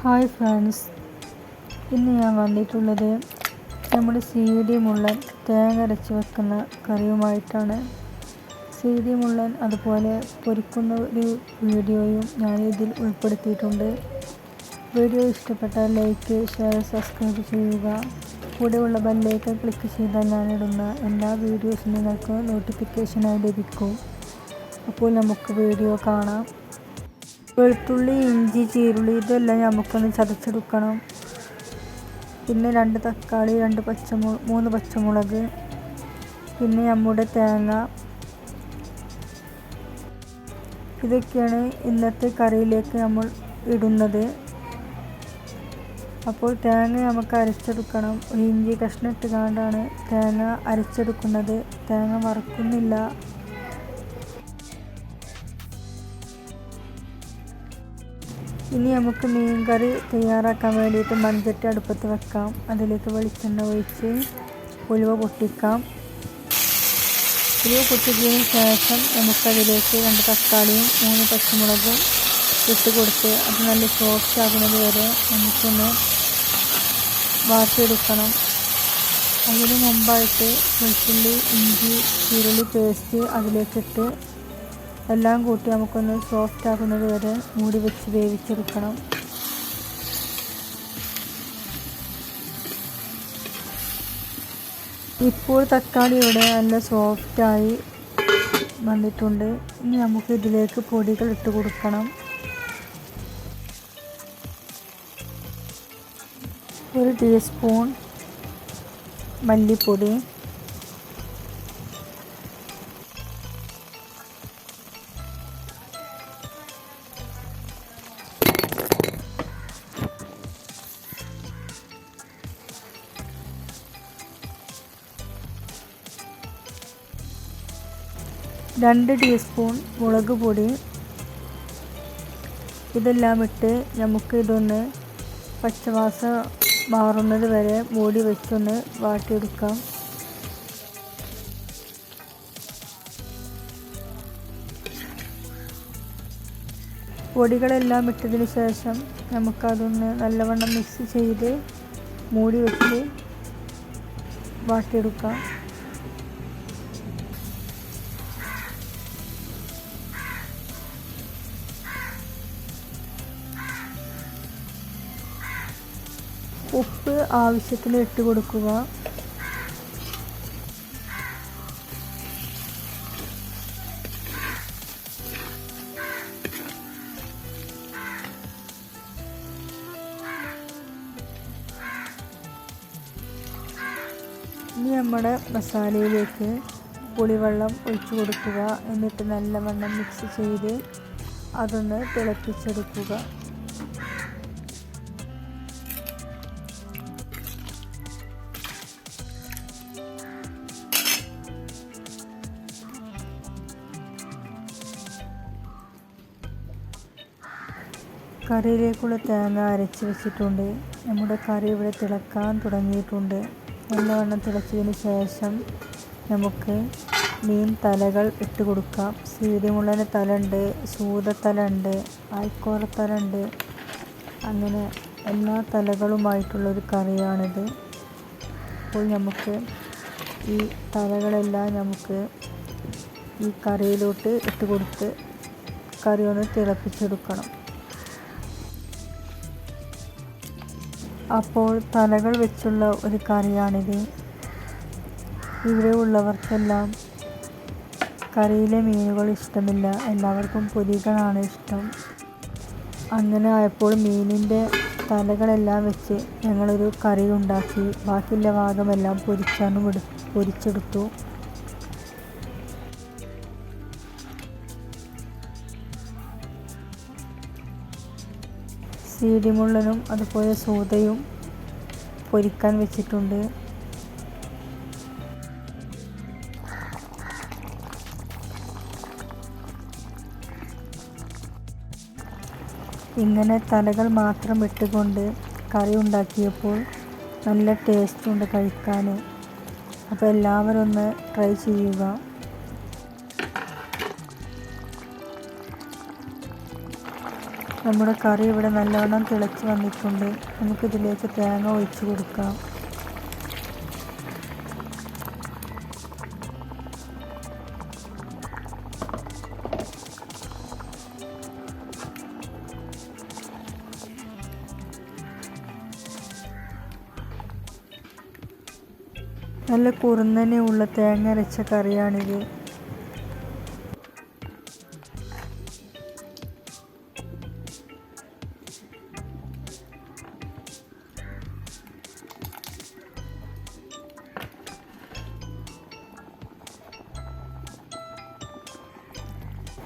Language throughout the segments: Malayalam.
ഹായ് ഫ്രണ്ട്സ് ഇന്ന് ഞാൻ വന്നിട്ടുള്ളത് നമ്മുടെ സി ഡി മുള്ളൻ തേങ്ങ അരച്ച് വെക്കുന്ന കറിയുമായിട്ടാണ്. സി ഡി മുള്ളൻ അതുപോലെ പൊരിക്കുന്ന ഒരു വീഡിയോയും ഞാൻ ഇതിൽ ഉൾപ്പെടുത്തിയിട്ടുണ്ട്. വീഡിയോ ഇഷ്ടപ്പെട്ടാൽ ലൈക്ക് ഷെയർ സബ്സ്ക്രൈബ് ചെയ്യുക. കൂടെയുള്ള ബെല്ലേക്ക് ക്ലിക്ക് ചെയ്താൽ ഞാനിടുന്ന എല്ലാ വീഡിയോസും നിങ്ങൾക്ക് നോട്ടിഫിക്കേഷനായി ലഭിക്കും. അപ്പോൾ നമുക്ക് വീഡിയോ കാണാം. വെളുത്തുള്ളി ഇഞ്ചി ചീരുള്ളി ഇതെല്ലാം നമുക്കൊന്ന് ചതച്ചെടുക്കണം. പിന്നെ രണ്ട് തക്കാളി രണ്ട് പച്ചമു മൂന്ന് പച്ചമുളക് പിന്നെ നമ്മുടെ തേങ്ങ. ഇതൊക്കെയാണ് ഇന്നത്തെ കറിയിലേക്ക് നമ്മൾ ഇടുന്നത്. അപ്പോൾ തേങ്ങ നമുക്ക് അരച്ചെടുക്കണം. ഇഞ്ചി കഷ്ണം ഇട്ടുകൊണ്ടാണ് തേങ്ങ അരച്ചെടുക്കുന്നത്. തേങ്ങ വറക്കുന്നില്ല. ഇനി നമുക്ക് മീൻ കറി തയ്യാറാക്കാൻ വേണ്ടിയിട്ട് മൺചട്ടി അടുപ്പത്ത് വെക്കാം. അതിലേക്ക് വെളിച്ചെണ്ണ ഒഴിച്ച് ഉലുവ പൊട്ടിക്കാം. ഉലുവ പൊട്ടിച്ചതിന് ശേഷം നമുക്കതിലേക്ക് രണ്ട് തക്കാളിയും മൂന്ന് പച്ചമുളകും ഇട്ട് കൊടുത്ത് അത് നല്ല സോഫ്റ്റ് ആകുന്നത് വരെ നമുക്കൊന്ന് വാട്ടിയെടുക്കണം. അതിന് മുമ്പായിട്ട് വെളുത്തുള്ളി ഇഞ്ചി ചുരുളി പേസ്റ്റ് അതിലേക്കിട്ട് എല്ലാം കൂട്ടി നമുക്കൊന്ന് സോഫ്റ്റ് ആകുന്നത് വരെ മൂടി വെച്ച് വേവിച്ചെടുക്കണം. ഇപ്പോൾ തക്കാളി ഇവിടെ നല്ല സോഫ്റ്റായി വന്നിട്ടുണ്ട്. ഇനി നമുക്ക് ഇതിലേക്ക് പൊടികൾ ഇട്ട് കൊടുക്കണം. ഒരു ടീസ്പൂൺ മല്ലിപ്പൊടി. രണ്ട് ടീസ്പൂൺ മുളക് പൊടി. ഇതെല്ലാം ഇട്ട് നമുക്ക് ഇതൊന്ന് പച്ചവാസ മാറുന്നത് വരെ മൂടി വെച്ചൊന്ന് വാട്ടിയെടുക്കാം. പൊടികളെല്ലാം ഇട്ടതിന് ശേഷം നമുക്കതൊന്ന് നല്ലവണ്ണം മിക്സ് ചെയ്ത് മൂടി വെച്ച് വാട്ടിയെടുക്കാം. ഉപ്പ് ആവശ്യത്തിന് ഇട്ട് കൊടുക്കുക. ഇനി നമ്മുടെ മസാലയിലേക്ക് പുളിവെള്ളം ഒഴിച്ചു കൊടുക്കുക. എന്നിട്ട് നല്ലവണ്ണം മിക്സ് ചെയ്ത് അതൊന്ന് തിളപ്പിച്ചെടുക്കുക. കറിയിലേക്കുള്ള തേങ്ങ അരച്ച് വെച്ചിട്ടുണ്ട്. നമ്മുടെ കറി ഇവിടെ തിളക്കാൻ തുടങ്ങിയിട്ടുണ്ട്. നല്ലവണ്ണം തിളച്ചതിന് ശേഷം നമുക്ക് മീൻ തലകൾ ഇട്ട് കൊടുക്കാം. സീരിമുള്ളന് തല ഉണ്ട് സൂതത്തല ഉണ്ട് ആയിക്കോറത്തല ഉണ്ട് അങ്ങനെ എല്ലാ തലകളുമായിട്ടുള്ളൊരു കറിയാണിത്. അപ്പോൾ നമുക്ക് ഈ തലകളെല്ലാം നമുക്ക് ഈ കറിയിലോട്ട് ഇട്ട് കൊടുത്ത് കറി ഒന്ന് തിളപ്പിച്ചെടുക്കണം. അപ്പോൾ തലകൾ വെച്ചുള്ള ഒരു കറിയാണിത്. ഇവിടെ ഉള്ളവർക്കെല്ലാം കറിയിലെ മീനുകൾ ഇഷ്ടമില്ല. എല്ലാവർക്കും പൊരികളാണ് ഇഷ്ടം. അങ്ങനെ ആയപ്പോൾ മീനിന്റെ തലകളെല്ലാം വെച്ച് ഞങ്ങളൊരു കറി ഉണ്ടാക്കി. ബാക്കിയുള്ള ഭാഗമെല്ലാം പൊരിച്ചാണ് പൊരിച്ചെടുത്തു. സീഡിമുള്ളനും അതുപോലെ സൂതയും പൊരിക്കാൻ വെച്ചിട്ടുണ്ട്. ഇങ്ങനെ തലകൾ മാത്രം ഇട്ടുകൊണ്ട് കറി ഉണ്ടാക്കിയപ്പോൾ നല്ല ടേസ്റ്റ് ഉണ്ട് കഴിക്കാൻ. അപ്പോൾ എല്ലാവരും ഒന്ന് ട്രൈ ചെയ്യുക. നമ്മുടെ കറി ഇവിടെ നല്ലവണ്ണം തിളച്ച് വന്നിട്ടുണ്ട്. നമുക്ക് ഇതിലേക്ക് തേങ്ങ ഒഴിച്ച് കൊടുക്കാം. നല്ല കുറുന്നനെയുള്ള തേങ്ങ അരച്ച കറിയാണിത്.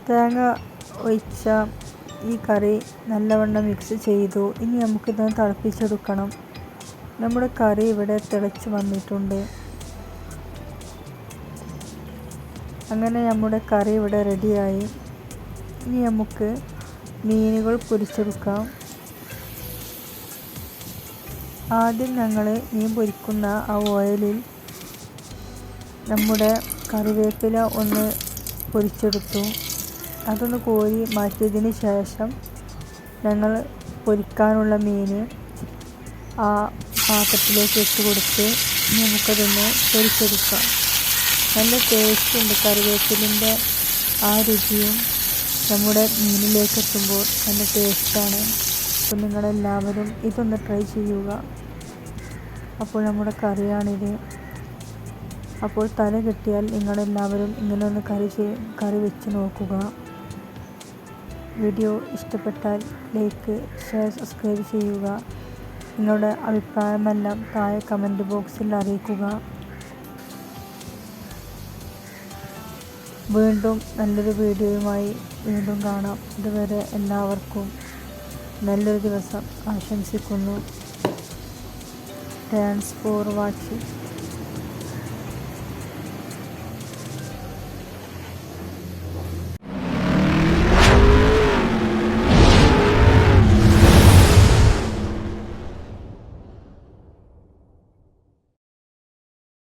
തേങ്ങ ഒഴിച്ച ഈ കറി നല്ലവണ്ണം മിക്സ് ചെയ്തു. ഇനി നമുക്കിതൊന്ന് തിളപ്പിച്ചെടുക്കണം. നമ്മുടെ കറി ഇവിടെ തിളച്ച് വന്നിട്ടുണ്ട്. അങ്ങനെ നമ്മുടെ കറി ഇവിടെ റെഡിയായി. ഇനി നമുക്ക് മീനുകൾ പൊരിച്ചെടുക്കാം. ആദ്യം ഞങ്ങൾ മീൻ പൊരിക്കുന്ന ആ ഓയിലിൽ നമ്മുടെ കറിവേപ്പില ഒന്ന് പൊരിച്ചെടുത്തു. അതൊന്ന് കോരി മാറ്റിയതിന് ശേഷം ഞങ്ങൾ പൊരിക്കാനുള്ള മീൻ ആ പാത്രത്തിലേക്ക് ഇട്ട് കൊടുത്ത് നമുക്കതൊന്ന് പൊരിച്ചെടുക്കാം. നല്ല ടേസ്റ്റ് ഉണ്ട്. കറിവേപ്പിലിന്റെ ആ രുചിയും നമ്മുടെ മീനിലേക്ക് എത്തുമ്പോൾ നല്ല ടേസ്റ്റാണ് അപ്പോൾ നിങ്ങളെല്ലാവരും ഇതൊന്ന് ട്രൈ ചെയ്യുക. അപ്പോൾ നമ്മുടെ കറിയാണിത്. അപ്പോൾ തല കിട്ടിയാൽ നിങ്ങളെല്ലാവരും ഇങ്ങനെ ഒന്ന് കറി കറി വെച്ച് നോക്കുക. വീഡിയോ ഇഷ്ടപ്പെട്ടാൽ ലൈക്ക് ഷെയർ സബ്സ്ക്രൈബ് ചെയ്യുക. നിങ്ങളുടെ അഭിപ്രായമെല്ലാം താഴെ കമന്റ് ബോക്സിൽ അറിയിക്കുക. വീണ്ടും നല്ലൊരു വീഡിയോയുമായി വീണ്ടും കാണാം. ഇതുവരെ എല്ലാവർക്കും നല്ലൊരു ദിവസം ആശംസിക്കുന്നു. Thanks for watching